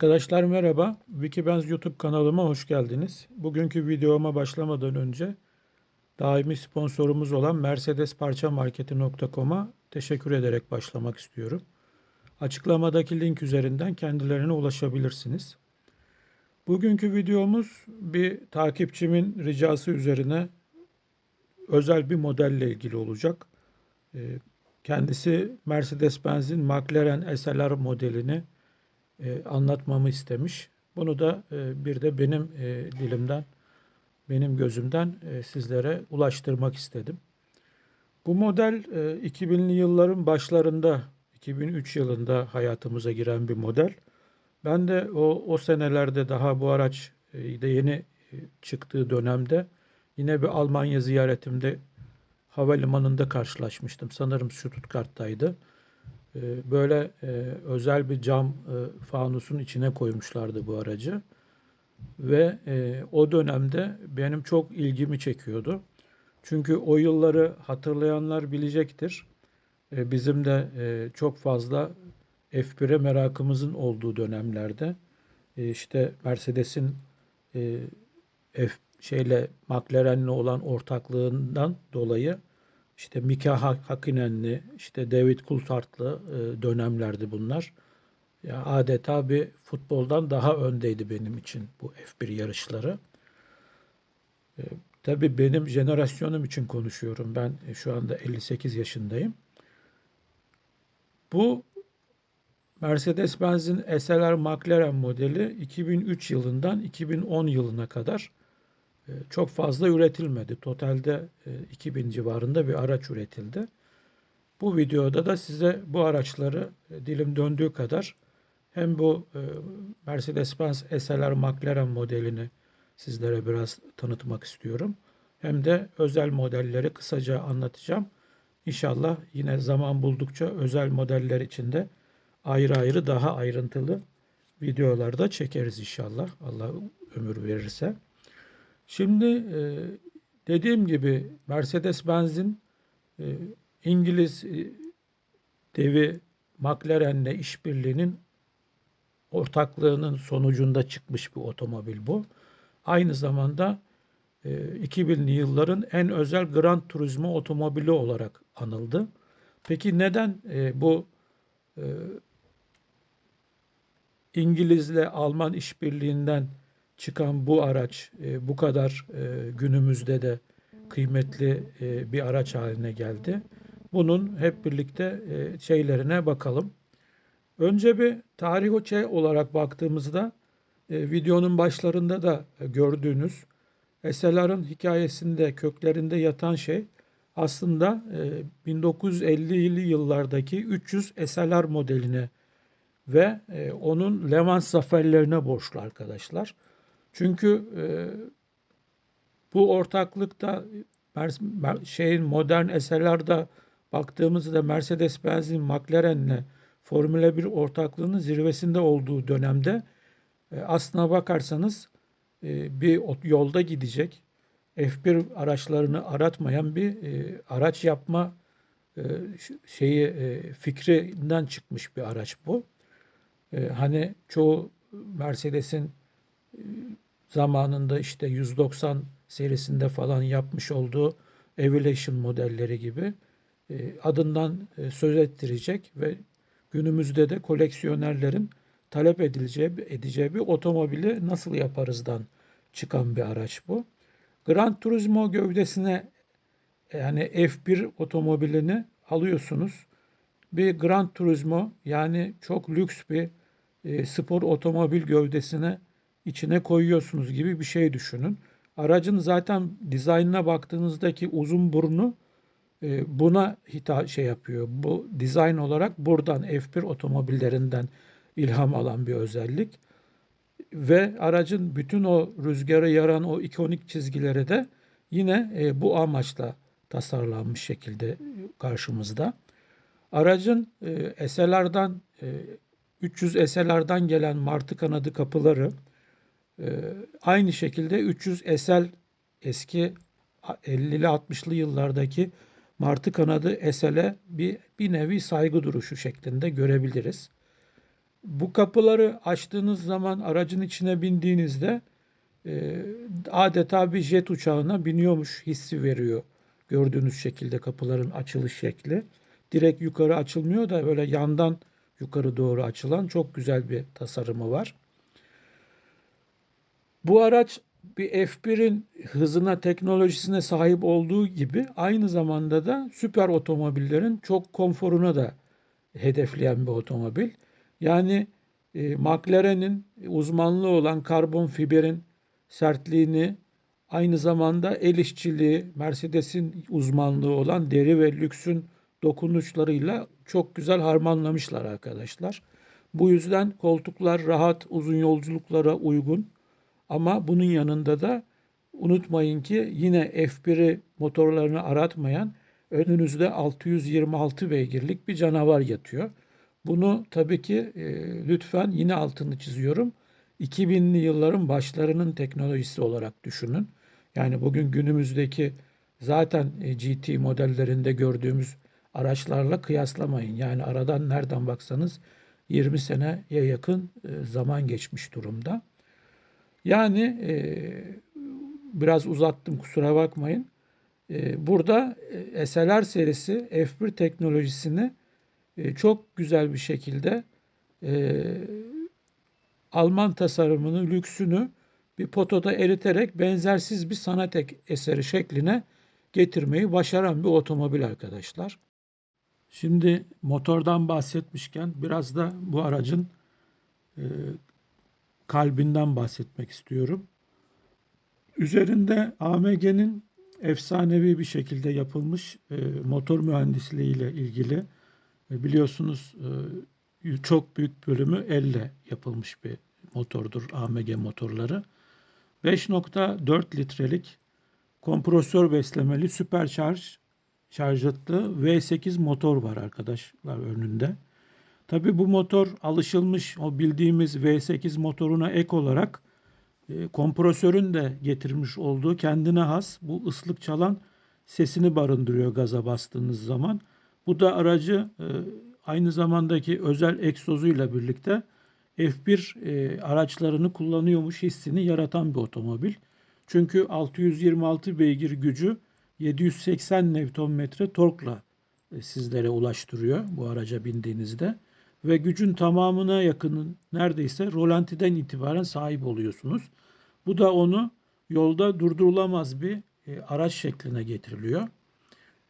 Arkadaşlar merhaba. Wikibenz YouTube kanalıma hoş geldiniz. Bugünkü videoma başlamadan önce daimi sponsorumuz olan mercedesparçamarketi.com'a teşekkür ederek başlamak istiyorum. Açıklamadaki link üzerinden kendilerine ulaşabilirsiniz. Bugünkü videomuz bir takipçimin ricası üzerine özel bir modelle ilgili olacak. Ee, Kendisi Mercedes-Benz'in McLaren SLR modelini e, anlatmamı istemiş. Bunu da e, bir de benim e, dilimden, benim gözümden sizlere ulaştırmak istedim. Bu model e, 2000'li yılların başlarında, 2003 yılında hayatımıza giren bir model. Ben de o, o senelerde daha bu araç de yeni çıktığı dönemde yine bir Almanya ziyaretimde havalimanında karşılaşmıştım. Sanırım Stuttgart'taydı. Ee, böyle e, özel bir cam e, fanusun içine koymuşlardı bu aracı. Ve e, o dönemde benim çok ilgimi çekiyordu. Çünkü o yılları hatırlayanlar bilecektir. Bizim de çok fazla F1'e merakımızın olduğu dönemlerde işte Mercedes'in F şeyle McLaren'le olan ortaklığından dolayı işte Mika Hakinen'li, işte David Coulthard'lı e, dönemlerdi bunlar. Ya adeta bir futboldan daha öndeydi benim için bu F1 yarışları. E, tabii benim jenerasyonum için konuşuyorum. Ben şu anda 58 yaşındayım. Bu Mercedes-Benz'in SLR McLaren modeli 2003 yılından 2010 yılına kadar çok fazla üretilmedi. Totalde 2000 e, civarında bir araç üretildi. Bu videoda da size bu araçları e, dilim döndüğü kadar hem bu e, Mercedes-Benz SLR McLaren modelini sizlere biraz tanıtmak istiyorum. Hem de özel modelleri kısaca anlatacağım. İnşallah yine zaman buldukça özel modeller içinde ayrı ayrı daha ayrıntılı videolarda çekeriz inşallah. Allah ömür verirse. Şimdi e, dediğim gibi Mercedes-Benz'in e, İngiliz e, devi McLaren'le işbirliğinin ortaklığının sonucunda çıkmış bir otomobil bu. Aynı zamanda 2000'li yılların en özel Gran Turismo otomobili olarak anıldı. Peki neden bu İngilizle Alman işbirliğinden çıkan bu araç e, bu kadar e, günümüzde de kıymetli e, bir araç haline geldi. Bunun hep birlikte e, şeylerine bakalım. Önce bir tarih olarak baktığımızda e, videonun başlarında da gördüğünüz SLR'ın hikayesinde köklerinde yatan şey aslında e, 1950'li yıllardaki 300 SLR modeline ve e, onun Le Mans zaferlerine borçlu arkadaşlar. Çünkü e, bu ortaklıkta şeyin modern eserlerde baktığımızda Mercedes-Benz'in McLaren'le Formula 1 ortaklığının zirvesinde olduğu dönemde e, aslına bakarsanız e, bir yolda gidecek F1 araçlarını aratmayan bir e, araç yapma e, şeyi e, fikrinden çıkmış bir araç bu. E, hani çoğu Mercedes'in zamanında işte 190 serisinde falan yapmış olduğu Evolution modelleri gibi e, adından e, söz ettirecek ve günümüzde de koleksiyonerlerin talep edileceği, edeceği bir otomobili nasıl yaparızdan çıkan bir araç bu. Gran Turismo gövdesine yani F1 otomobilini alıyorsunuz. Bir Gran Turismo yani çok lüks bir e, spor otomobil gövdesine içine koyuyorsunuz gibi bir şey düşünün. Aracın zaten dizaynına baktığınızdaki uzun burnu e, buna hita şey yapıyor. Bu dizayn olarak buradan F1 otomobillerinden ilham alan bir özellik. Ve aracın bütün o rüzgarı yaran o ikonik çizgileri de yine e, bu amaçla tasarlanmış şekilde karşımızda. Aracın e, SLR'dan e, 300 SLR'dan gelen martı kanadı kapıları, aynı şekilde 300 SL eski 50'li 60'lı yıllardaki martı kanadı SL'e bir, bir nevi saygı duruşu şeklinde görebiliriz. Bu kapıları açtığınız zaman aracın içine bindiğinizde e, adeta bir jet uçağına biniyormuş hissi veriyor. Gördüğünüz şekilde kapıların açılış şekli. Direkt yukarı açılmıyor da böyle yandan yukarı doğru açılan çok güzel bir tasarımı var. Bu araç bir F1'in hızına, teknolojisine sahip olduğu gibi aynı zamanda da süper otomobillerin çok konforuna da hedefleyen bir otomobil. Yani e, McLaren'in uzmanlığı olan karbon fiberin sertliğini aynı zamanda el işçiliği, Mercedes'in uzmanlığı olan deri ve lüksün dokunuşlarıyla çok güzel harmanlamışlar arkadaşlar. Bu yüzden koltuklar rahat, uzun yolculuklara uygun. Ama bunun yanında da unutmayın ki yine F1'i motorlarını aratmayan önünüzde 626 beygirlik bir canavar yatıyor. Bunu tabii ki e, lütfen yine altını çiziyorum. 2000'li yılların başlarının teknolojisi olarak düşünün. Yani bugün günümüzdeki zaten e, GT modellerinde gördüğümüz araçlarla kıyaslamayın. Yani aradan nereden baksanız 20 seneye yakın e, zaman geçmiş durumda. Yani e, biraz uzattım kusura bakmayın. E, burada e, SLR serisi F1 teknolojisini e, çok güzel bir şekilde e, Alman tasarımını, lüksünü bir potoda eriterek benzersiz bir sanat eseri şekline getirmeyi başaran bir otomobil arkadaşlar. Şimdi motordan bahsetmişken biraz da bu aracın e, kalbinden bahsetmek istiyorum. Üzerinde AMG'nin efsanevi bir şekilde yapılmış e, motor mühendisliği ile ilgili e, biliyorsunuz e, çok büyük bölümü elle yapılmış bir motordur AMG motorları. 5.4 litrelik kompresör beslemeli süper şarj şarjatlı V8 motor var arkadaşlar önünde. Tabi bu motor alışılmış o bildiğimiz V8 motoruna ek olarak e, kompresörün de getirmiş olduğu kendine has bu ıslık çalan sesini barındırıyor gaza bastığınız zaman. Bu da aracı e, aynı zamandaki özel egzozuyla birlikte F1 e, araçlarını kullanıyormuş hissini yaratan bir otomobil. Çünkü 626 beygir gücü 780 Nm torkla e, sizlere ulaştırıyor bu araca bindiğinizde ve gücün tamamına yakının neredeyse rolantiden itibaren sahip oluyorsunuz. Bu da onu yolda durdurulamaz bir e, araç şekline getiriliyor.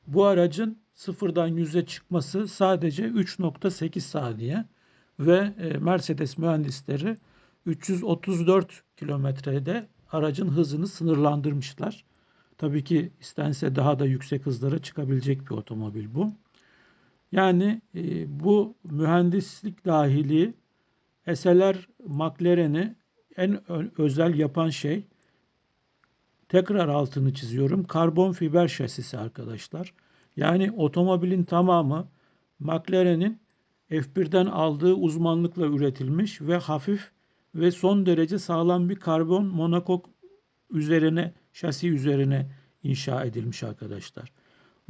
Bu aracın sıfırdan yüze çıkması sadece 3.8 saniye ve e, Mercedes mühendisleri 334 kilometrede aracın hızını sınırlandırmışlar. Tabii ki istense daha da yüksek hızlara çıkabilecek bir otomobil bu. Yani e, bu mühendislik dahili SLR McLaren'i en özel yapan şey tekrar altını çiziyorum. Karbon fiber şasisi arkadaşlar. Yani otomobilin tamamı McLaren'in F1'den aldığı uzmanlıkla üretilmiş ve hafif ve son derece sağlam bir karbon monokok üzerine, şasi üzerine inşa edilmiş arkadaşlar.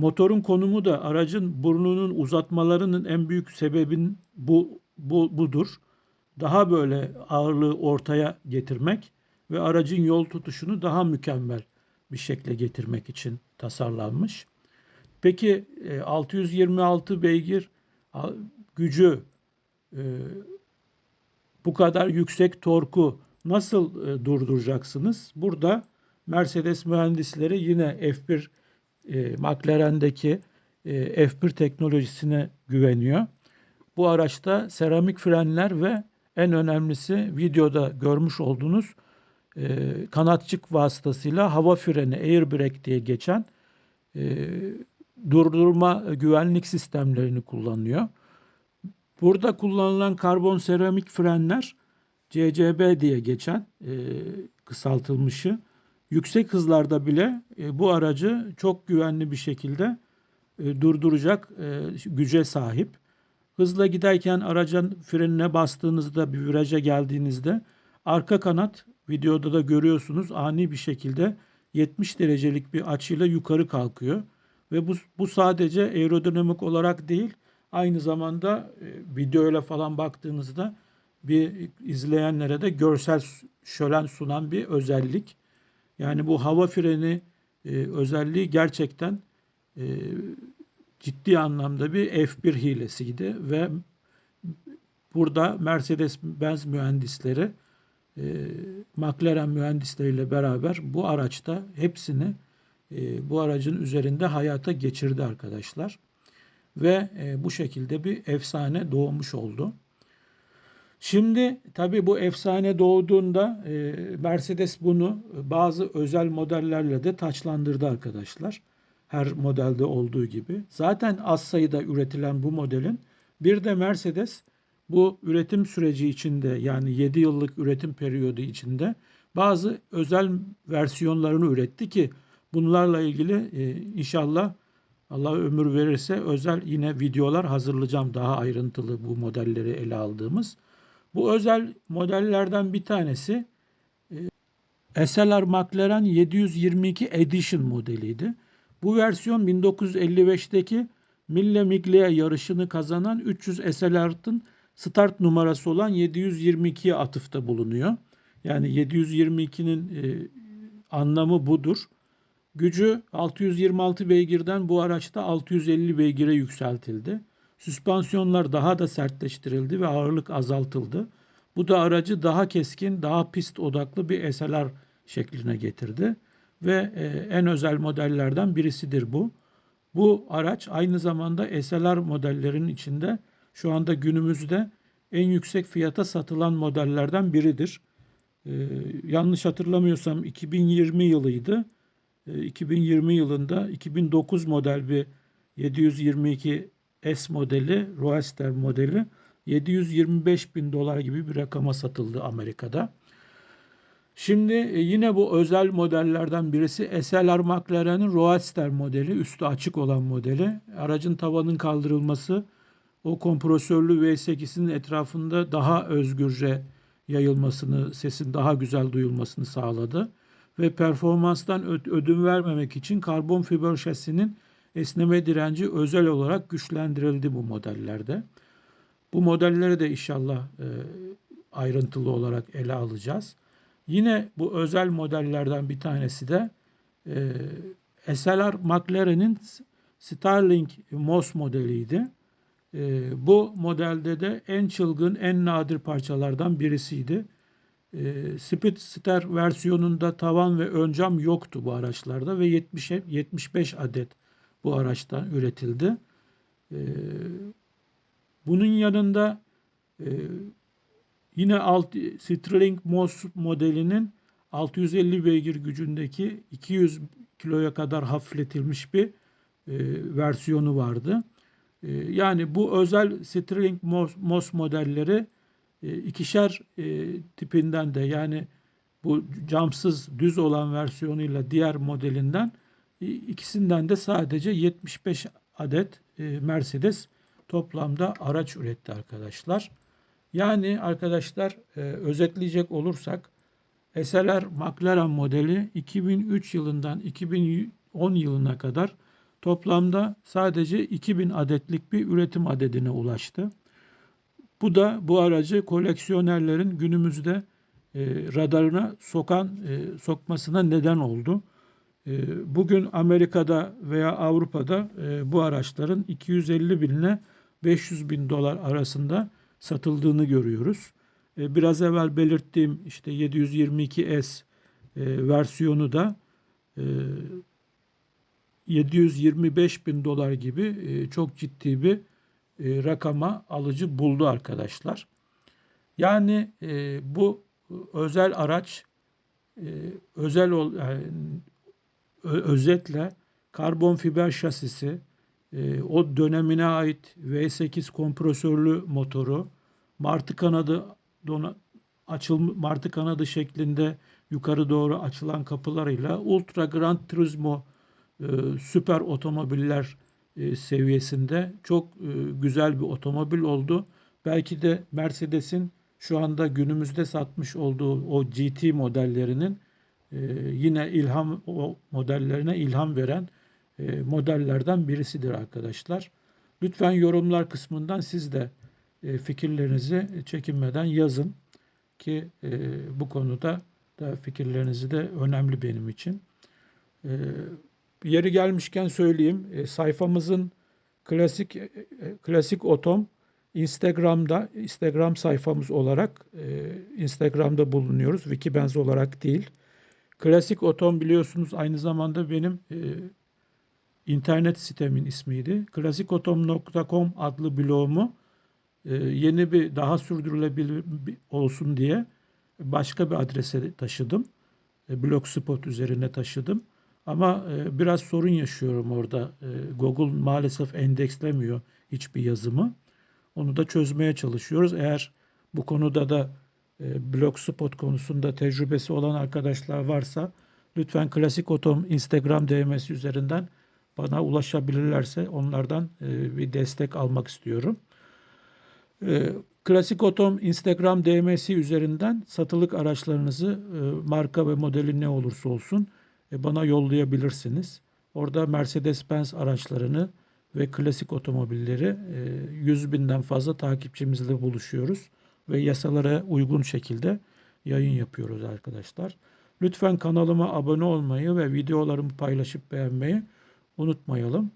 Motorun konumu da aracın burnunun uzatmalarının en büyük sebebin bu, bu budur. Daha böyle ağırlığı ortaya getirmek ve aracın yol tutuşunu daha mükemmel bir şekle getirmek için tasarlanmış. Peki 626 e, beygir gücü e, bu kadar yüksek torku nasıl e, durduracaksınız? Burada Mercedes mühendisleri yine F1 e, McLaren'deki e, F1 teknolojisine güveniyor. Bu araçta seramik frenler ve en önemlisi videoda görmüş olduğunuz e, kanatçık vasıtasıyla hava freni airbag diye geçen durdurma güvenlik sistemlerini kullanıyor. Burada kullanılan karbon seramik frenler CCB diye geçen e, kısaltılmışı yüksek hızlarda bile e, bu aracı çok güvenli bir şekilde e, durduracak e, güce sahip. Hızla giderken aracın frenine bastığınızda bir viraja geldiğinizde arka kanat videoda da görüyorsunuz ani bir şekilde 70 derecelik bir açıyla yukarı kalkıyor. Ve bu, bu sadece aerodinamik olarak değil aynı zamanda e, videoyla falan baktığınızda bir izleyenlere de görsel şölen sunan bir özellik. Yani bu hava freni e, özelliği gerçekten e, ciddi anlamda bir F1 hilesiydi ve burada Mercedes-Benz mühendisleri e, McLaren mühendisleriyle beraber bu araçta hepsini e, bu aracın üzerinde hayata geçirdi arkadaşlar. Ve e, bu şekilde bir efsane doğmuş oldu. Şimdi tabii bu efsane doğduğunda e, Mercedes bunu bazı özel modellerle de taçlandırdı arkadaşlar. Her modelde olduğu gibi. Zaten az sayıda üretilen bu modelin bir de Mercedes bu üretim süreci içinde yani 7 yıllık üretim periyodu içinde bazı özel versiyonlarını üretti ki bunlarla ilgili e, inşallah Allah ömür verirse özel yine videolar hazırlayacağım daha ayrıntılı bu modelleri ele aldığımız. Bu özel modellerden bir tanesi e, SLR McLaren 722 Edition modeliydi. Bu versiyon 1955'teki Mille Miglia yarışını kazanan 300 SLR'ın start numarası olan 722'ye atıfta bulunuyor. Yani 722'nin e, anlamı budur. Gücü 626 beygirden bu araçta 650 beygire yükseltildi. Süspansiyonlar daha da sertleştirildi ve ağırlık azaltıldı. Bu da aracı daha keskin, daha pist odaklı bir SLR şekline getirdi ve e, en özel modellerden birisidir bu. Bu araç aynı zamanda SLR modellerinin içinde şu anda günümüzde en yüksek fiyata satılan modellerden biridir. Ee, yanlış hatırlamıyorsam 2020 yılıydı. Ee, 2020 yılında 2009 model bir 722 S modeli, Roadster modeli 725 bin dolar gibi bir rakama satıldı Amerika'da. Şimdi e, yine bu özel modellerden birisi SLR McLaren'in Roadster modeli, üstü açık olan modeli. Aracın tavanın kaldırılması o kompresörlü V8'in etrafında daha özgürce yayılmasını, sesin daha güzel duyulmasını sağladı. Ve performanstan ödün vermemek için karbon fiber şasinin esneme direnci özel olarak güçlendirildi bu modellerde. Bu modelleri de inşallah e, ayrıntılı olarak ele alacağız. Yine bu özel modellerden bir tanesi de e, SLR McLaren'in Starlink Moss modeliydi. E, bu modelde de en çılgın, en nadir parçalardan birisiydi. E, Speedster versiyonunda tavan ve ön cam yoktu bu araçlarda ve 70 75 adet bu araçtan üretildi. E, bunun yanında e, yine alt, Sterling Moss modelinin 650 beygir gücündeki 200 kiloya kadar hafifletilmiş bir e, versiyonu vardı. Ee, yani bu özel Sterling MOS modelleri e, ikişer e, tipinden de yani bu camsız düz olan versiyonuyla diğer modelinden ikisinden de sadece 75 adet e, Mercedes toplamda araç üretti arkadaşlar. Yani arkadaşlar özetleyecek olursak SLR McLaren modeli 2003 yılından 2010 yılına kadar toplamda sadece 2000 adetlik bir üretim adedine ulaştı. Bu da bu aracı koleksiyonerlerin günümüzde e, radarına sokan e, sokmasına neden oldu. E, bugün Amerika'da veya Avrupa'da e, bu araçların 250 bin ile 500 bin dolar arasında satıldığını görüyoruz. E, biraz evvel belirttiğim işte 722S e, versiyonu da e, 725 bin dolar gibi çok ciddi bir rakama alıcı buldu arkadaşlar. Yani bu özel araç özel yani, özetle karbon fiber şasisi, o dönemine ait V8 kompresörlü motoru, martı kanadı dona, açıl martı kanadı şeklinde yukarı doğru açılan kapılarıyla Ultra Grand Turismo e, süper otomobiller e, seviyesinde çok e, güzel bir otomobil oldu. Belki de Mercedes'in şu anda günümüzde satmış olduğu o GT modellerinin yine ilham o modellerine ilham veren modellerden birisidir arkadaşlar. Lütfen yorumlar kısmından siz de e, fikirlerinizi çekinmeden yazın ki e, bu konuda da fikirlerinizi de önemli benim için. E, yeri gelmişken söyleyeyim. E, sayfamızın klasik e, klasik otom Instagram'da Instagram sayfamız olarak e, Instagram'da bulunuyoruz. Wikibenz olarak değil. Klasik Otom biliyorsunuz aynı zamanda benim e, internet sitemin ismiydi. Klasikotom.com adlı blogumu e, yeni bir daha sürdürülebilir olsun diye başka bir adrese taşıdım. E, Blogspot üzerine taşıdım. Ama e, biraz sorun yaşıyorum orada. E, Google maalesef endekslemiyor hiçbir yazımı. Onu da çözmeye çalışıyoruz. Eğer bu konuda da Blogspot konusunda tecrübesi olan arkadaşlar varsa lütfen Klasik Otom Instagram DM'si üzerinden bana ulaşabilirlerse onlardan e, bir destek almak istiyorum. E, Klasik Otom Instagram DM'si üzerinden satılık araçlarınızı e, marka ve modeli ne olursa olsun e, bana yollayabilirsiniz. Orada Mercedes-Benz araçlarını ve klasik otomobilleri e, 100 binden fazla takipçimizle buluşuyoruz ve yasalara uygun şekilde yayın yapıyoruz arkadaşlar. Lütfen kanalıma abone olmayı ve videolarımı paylaşıp beğenmeyi unutmayalım.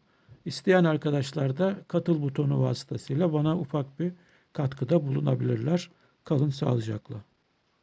İsteyen arkadaşlar da katıl butonu vasıtasıyla bana ufak bir katkıda bulunabilirler. Kalın sağlıcakla.